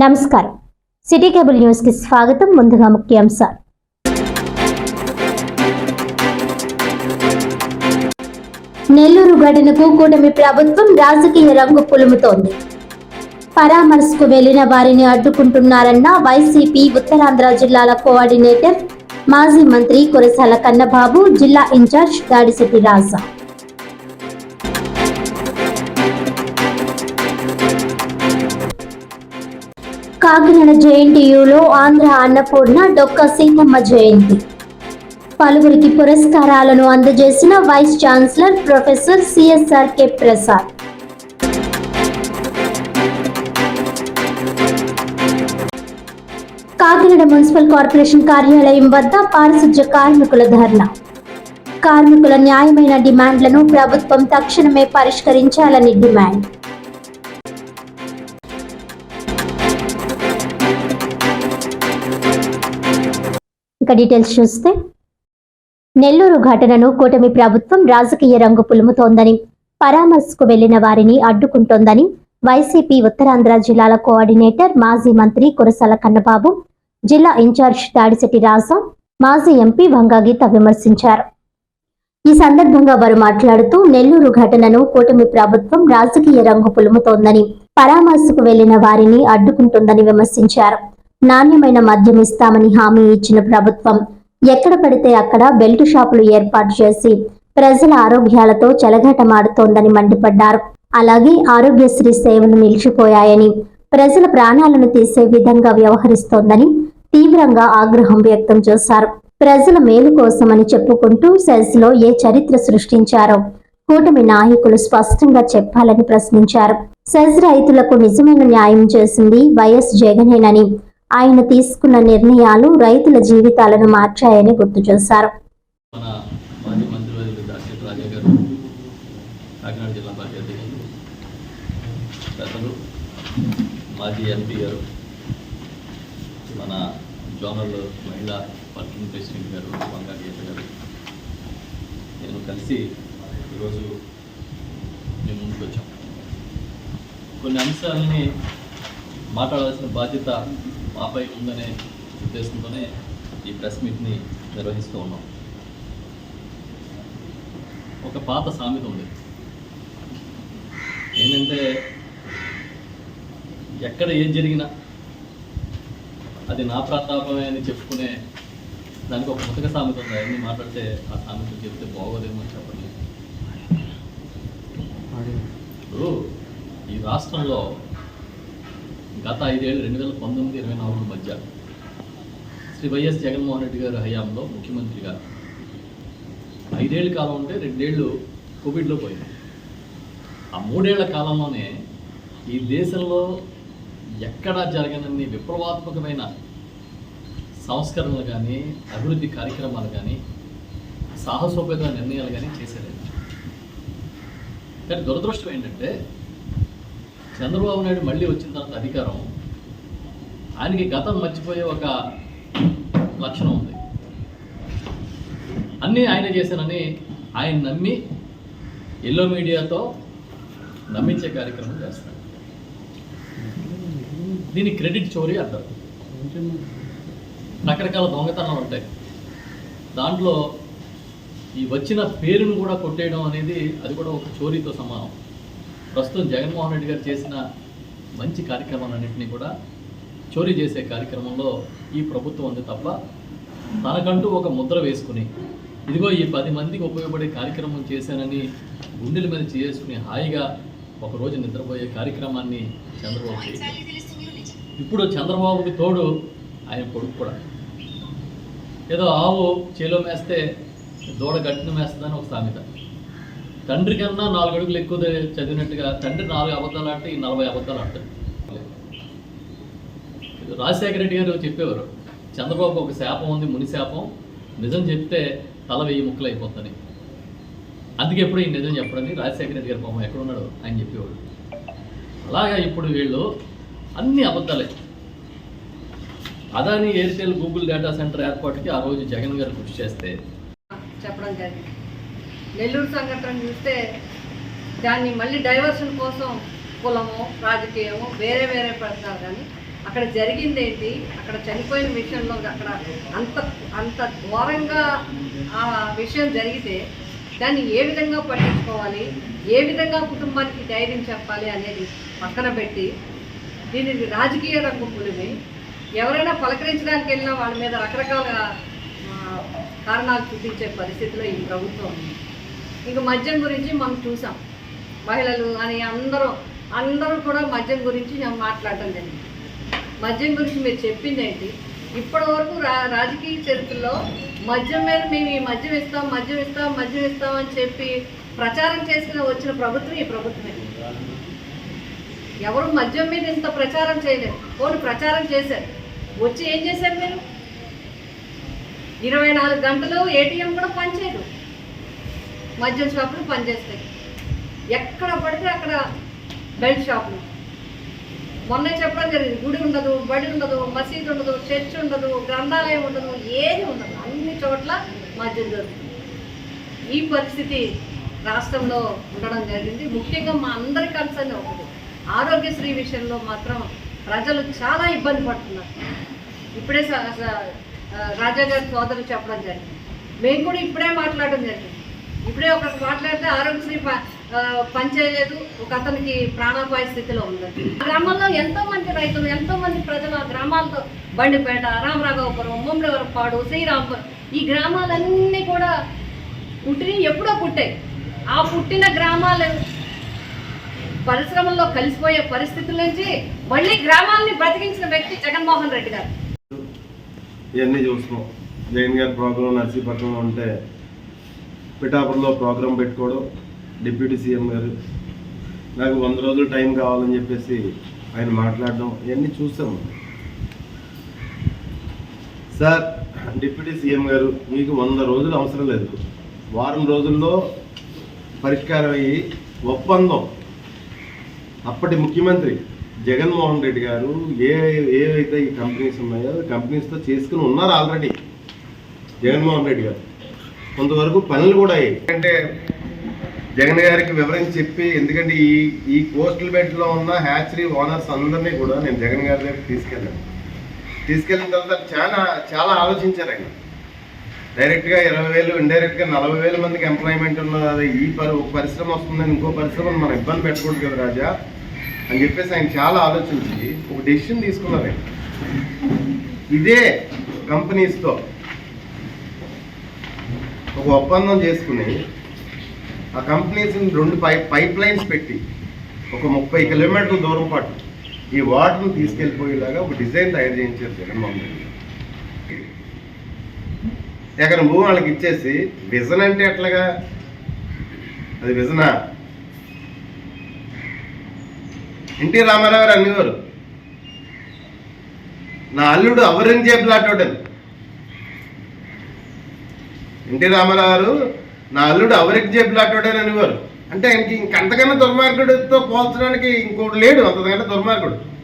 నమస్కారం. City cable న్యూస్కి స్వాగతం. ముందుగా ముఖ్యాంశాలు. నెల్లూరు ఘటనకు కూటమి ప్రభుత్వం రాజకీయ రంగు పులుముతోంది. పరామర్శకు వెళ్ళిన వారిని అడ్డుకుంటున్నారన్న వైసీపీ ఉత్తరాంధ్ర జిల్లాల కోఆర్డినేటర్ మాజీ మంత్రి కురసాల కన్నబాబు జిల్లా ఇన్ఛార్జ్ దాడిశెట్టి రాజా. కాకినాడ జేఎన్టీయులో ఆంధ్ర అన్నపూర్ణ డొక్క సీతమ్మ జయంతి. పలువురికి పురస్కారాలను అందజేసిన vice chancellor professor CSR K Prasad. Kakinada municipal corporation కార్యాలయం వద్ద పారిశుధ్య కార్మికుల ధర్నా. కార్మికుల న్యాయమైన డిమాండ్లను ప్రభుత్వం తక్షణమే పరిష్కరించాలని డిమాండ్. ఇక డీటెయిల్స్ చూస్తే నెల్లూరు ఘటనను కూటమి ప్రభుత్వం రాజకీయ రంగు పులుముతోందని పరామర్శకు వెళ్ళిన వారిని అడ్డుకుంటోందని వైసీపీ ఉత్తరాంధ్ర జిల్లాల కోఆర్డినేటర్ మాజీ మంత్రి కురసాల కన్నబాబు జిల్లా ఇన్ఛార్జ్ తాడిశెట్టి రాజా మాజీ ఎంపీ వంగాగీత విమర్శించారు. ఈ సందర్భంగా వారు మాట్లాడుతూ నెల్లూరు ఘటనను కూటమి ప్రభుత్వం రాజకీయ రంగు పులుముతోందని పరామర్శకు వెళ్ళిన వారిని అడ్డుకుంటుందని విమర్శించారు. నాణ్యమైన మద్యం ఇస్తామని హామీ ఇచ్చిన ప్రభుత్వం. ఎక్కడ పడితే అక్కడ బెల్ట్ షాపులు ఏర్పాటు చేసి ప్రజల ఆరోగ్యాలతో చెలగాటమాడుతోందని మండిపడ్డారు. అలాగే ఆరోగ్యశ్రీ సేవలు నిలిచిపోయాయని ప్రజల ప్రాణాలను తీసే విధంగా వ్యవహరిస్తోందని తీవ్రంగా ఆగ్రహం వ్యక్తం చేశారు. ప్రజల మేలు కోసమని చెప్పుకుంటూ సెల్స్లో లో ఏ చరిత్ర సృష్టించారో కూటమి నాయకులు స్పష్టంగా చెప్పాలని ప్రశ్నించారు. సెజ్ రైతులకు నిజమైన న్యాయం చేసింది వైఎస్ జగనేనని ఆయన తీసుకున్న నిర్ణయాలు రైతుల జీవితాలను మార్చాయని గుర్తు చేశారు. మాజీ ఎంపీ గారు మన జోనల్ మహిళా వర్కింగ్ ప్రెసిడెంట్ గారు బంగారు గీత గారు నేను కలిసి ఈరోజు మేము ముందుకు వచ్చాం. కొన్ని అంశాలని మాట్లాడాల్సిన బాధ్యత మాపై ఉందనే ఉద్దేశంతోనే ఈ ప్రెస్ మీట్ని నిర్వహిస్తూ ఉన్నాం. ఒక పాత సామెత ఉంది. ఏంటంటే ఎక్కడ ఏం జరిగినా అది నా ప్రతాపమే అని చెప్పుకునే దానికి ఒక ముతక సామెత ఉంది. అవన్నీ మాట్లాడితే ఆ సామెత చెప్తే బాగోదేమో అని చెప్పండి. ఇప్పుడు ఈ రాష్ట్రంలో గత ఐదేళ్ళు రెండు వేల పంతొమ్మిది ఇరవై నాలుగు మధ్య శ్రీ వైఎస్ జగన్మోహన్ రెడ్డి గారి హయాంలో ముఖ్యమంత్రిగా. ఐదేళ్ళ కాలం ఉంటే రెండేళ్ళు కోవిడ్లో పోయింది. ఆ మూడేళ్ళ కాలంలోనే ఈ దేశంలో ఎక్కడా జరగనన్ని విప్లవాత్మకమైన సంస్కరణలు కానీ అభివృద్ధి కార్యక్రమాలు కానీ సాహసోపేత నిర్ణయాలు కానీ చేసేది. కానీ దురదృష్టం ఏంటంటే చంద్రబాబు నాయుడు మళ్ళీ వచ్చిన తర్వాత అధికారం ఆయనకి గతం మర్చిపోయే ఒక లక్షణం ఉంది. అన్నీ ఆయన చేశానని ఆయన నమ్మి ఎల్లో మీడియాతో నమ్మించే కార్యక్రమం చేస్తాడు. దీని క్రెడిట్ చోరీ అంటారు రకరకాల దొంగతనాలు ఉంటాయి. దాంట్లో ఈ వచ్చిన పేరును కూడా కొట్టేయడం అనేది అది కూడా ఒక చోరీతో సమానం. ప్రస్తుతం జగన్మోహన్ రెడ్డి గారు చేసిన మంచి కార్యక్రమాలన్నింటినీ కూడా చోరీ చేసే కార్యక్రమంలో ఈ ప్రభుత్వం ఉంది తప్ప తనకంటూ ఒక ముద్ర వేసుకుని ఇదిగో ఈ పది మందికి ఉపయోగపడే కార్యక్రమం చేశానని గుండెల మీద చేసుకుని హాయిగా ఒకరోజు నిద్రపోయే కార్యక్రమాన్ని చంద్రబాబు చేయలేదు ఇప్పుడు చంద్రబాబుకి తోడు ఆయన కొడుకు కూడా. ఏదో ఆవు చేలో మేస్తే దూడ గట్టిన మేస్తుందని ఒక సామెత. తండ్రి కన్నా నాలుగు అడుగులు ఎక్కువ చదివినట్టుగా తండ్రి నాలుగు అబద్ధాలు అంటే ఈ నలభై అబద్ధాలు అంటారు రాజశేఖర రెడ్డి గారు చెప్పేవారు చంద్రబాబు ఒక శాపం ఉంది ముని శాపం. నిజం చెప్తే తల వెయ్యి ముక్కలు అయిపోతుంది. అందుకే ఎప్పుడు ఈ నిజం చెప్పడని రాజశేఖర రెడ్డి గారు పాపం ఎక్కడున్నాడు ఆయన చెప్పేవాడు. అలాగా ఇప్పుడు వీళ్ళు అన్ని అబద్ధాలే. Adani Airtel Google data centre ఏర్పాటుకి ఆ రోజు జగన్ గారు కృషి చేస్తే చెప్పడం జరిగింది. నెల్లూరు సంఘటన చూస్తే దాన్ని మళ్ళీ డైవర్షన్ కోసం కులము రాజకీయము వేరే వేరే పెడతారు కానీ అక్కడ జరిగింది ఏంటి? అక్కడ చనిపోయిన విషయంలో అక్కడ అంత అంత ఘోరంగా ఆ విషయం జరిగితే దాన్ని ఏ విధంగా పట్టించుకోవాలి? ఏ విధంగా కుటుంబానికి ధైర్యం చెప్పాలి అనేది పక్కన పెట్టి దీనిని రాజకీయ రంగు పులిమి ఎవరైనా పలకరించడానికి వెళ్ళినా వాళ్ళ మీద రకరకాల కారణాలు చూపించే పరిస్థితిలో ఈ ప్రభుత్వం ఉంది. ఇంక మద్యం గురించి మనం చూసాం. మహిళలు అని అందరూ అందరూ కూడా మద్యం గురించి నేను మాట్లాడటం జరిగింది. మద్యం గురించి మీరు చెప్పింది ఏంటి? ఇప్పటి వరకు రా రాజకీయ చరిత్రలో మద్యం మీద మేము ఈ మద్యం ఇస్తాం మద్యం ఇస్తాం మద్యం ఇస్తాం అని చెప్పి ప్రచారం చేసుకుని వచ్చిన ప్రభుత్వం ఈ ప్రభుత్వమే. ఎవరు మద్యం మీద ఇంత ప్రచారం చేయలేదు. పోనీ ప్రచారం చేశారు. వచ్చి ఏం చేశారు మీరు? ఇరవై నాలుగు గంటలు ఏటీఎం కూడా పనిచేయదు. మద్యం షాపులు పనిచేస్తాయి. ఎక్కడ పడితే అక్కడ బెల్ట్ షాపులు. మొన్న చెప్పడం జరిగింది గుడి ఉండదు బడి ఉండదు మసీదు ఉండదు చర్చ్ ఉండదు గ్రంథాలయం ఉండదు ఏది ఉండదు. అన్ని చోట్ల మద్యం దొరుకుతుంది. ఈ పరిస్థితి రాష్ట్రంలో ఉండడం జరిగింది. ముఖ్యంగా మా అందరి కన్సర్న్ ఒకటి ఆరోగ్యశ్రీ విషయంలో మాత్రం ప్రజలు చాలా ఇబ్బంది పడుతున్నారు. ఇప్పుడే స- రాజా గారి సోదరు చెప్పడం జరిగింది. మేము కూడా ఇప్పుడే మాట్లాడడం జరిగింది. ఇప్పుడే ఒక మాట్లాడితే ఆరోగ్యశ్రీ ప- పనిచేయలేదు. ఒక అతనికి ప్రాణాపాయ స్థితిలో ఉంది. గ్రామంలో ఎంతో మంది రైతులు ఎంతో మంది ప్రజలు ఆ గ్రామాలతో బండిపేట రామరాఘవపురం ముమ్మడివరపాడు శ్రీరాంపురం ఈ గ్రామాలన్నీ కూడా పుట్టిన ఎప్పుడో పుట్టాయి. ఆ పుట్టిన గ్రామాలు పరిశ్రమల్లో కలిసిపోయే పరిస్థితుల నుంచి మళ్ళీ గ్రామాల్ని బ్రతికించిన వ్యక్తి జగన్మోహన్ రెడ్డి గారు. ఇవన్నీ చూస్తున్నాం. జగన్ గారి ప్రాబ్లం నర్సీపట్నంలో ఉంటే పిఠాపురంలో ప్రోగ్రాం పెట్టుకోవడం డిప్యూటీ సీఎం గారు నాకు వంద రోజులు టైం కావాలని చెప్పేసి ఆయన మాట్లాడడం ఇవన్నీ చూసాము సార్ డిప్యూటీ సీఎం గారు మీకు వంద రోజులు అవసరం లేదు. వారం రోజుల్లో పరిష్కారం అయ్యి ఒప్పందం. అప్పటి ముఖ్యమంత్రి జగన్మోహన్ రెడ్డి గారు ఏ ఏవైతే ఈ కంపెనీస్ ఉన్నాయో కంపెనీస్తో చేసుకుని ఉన్నారు ఆల్రెడీ జగన్మోహన్ రెడ్డి గారు. కొంతవరకు పనులు కూడా అయ్యాయి. అంటే జగన్ గారికి వివరించి చెప్పి ఎందుకంటే ఈ ఈ కోస్టల్ బెల్ట్లో ఉన్న హ్యాచరీ ఓనర్స్ అందరినీ కూడా నేను జగన్ గారి దగ్గర తీసుకెళ్ళాను. తీసుకెళ్ళిన తర్వాత చాలా చాలా ఆలోచించారు ఆయన డైరెక్ట్గా ఇరవై వేలు ఇండైరెక్ట్గా నలభై వేల మందికి ఎంప్లాయ్మెంట్ ఉన్నది ఈ పరి ఒక పరిశ్రమ వస్తుందని ఇంకో పరిశ్రమను మనం ఇబ్బంది పెట్టకూడదు కదా రాజా అని చెప్పేసి ఆయన చాలా ఆలోచించి ఒక డెసిషన్ తీసుకున్నారు ఇదే కంపెనీస్తో ఒక ఒప్పందం చేసుకుని ఆ కంపెనీస్ని రెండు పై పైప్ లైన్స్ పెట్టి ఒక ముప్పై కిలోమీటర్ల దూరం పాటు ఈ వాటర్ని తీసుకెళ్ళిపోయేలాగా ఒక డిజైన్ తయారు చేయించారు జగన్మోహన్ రెడ్డి ఎకరం భూమి వాళ్ళకి ఇచ్చేసి విజన్ అంటే ఎట్లాగా? అది విజనా? ఎన్టీ రామారావు గారు అనేవారు నా అల్లుడు ఔరంగజేబ్ లాంటోడని ఎన్టీ రామారావు గారు నా అల్లుడు ఔరంగజేబ్ లాంటోడని అనేవారు అంటే ఆయనకి ఇంకంతకన్నా దుర్మార్గుడితో పోల్చడానికి ఇంకోటి లేడు అంతకంటే దుర్మార్గుడు.